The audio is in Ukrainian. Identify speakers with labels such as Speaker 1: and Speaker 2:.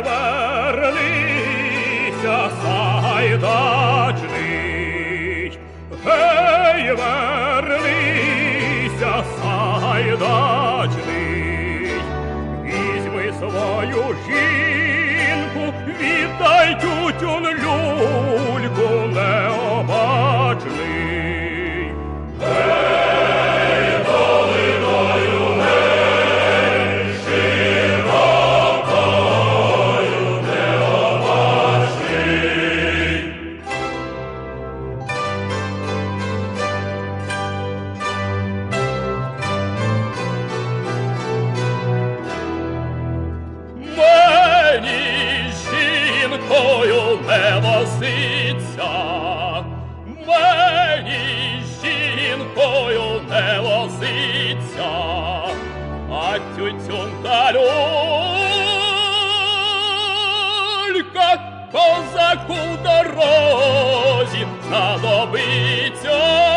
Speaker 1: вернися, сайдачний, Гей, вернися, сайдачний, Візьми свою жінку, віддай тютюн люльку необачний! тобою не возиться, мені жінкою не возиться, а тютюнка люлька козаку в дорозі надобиться.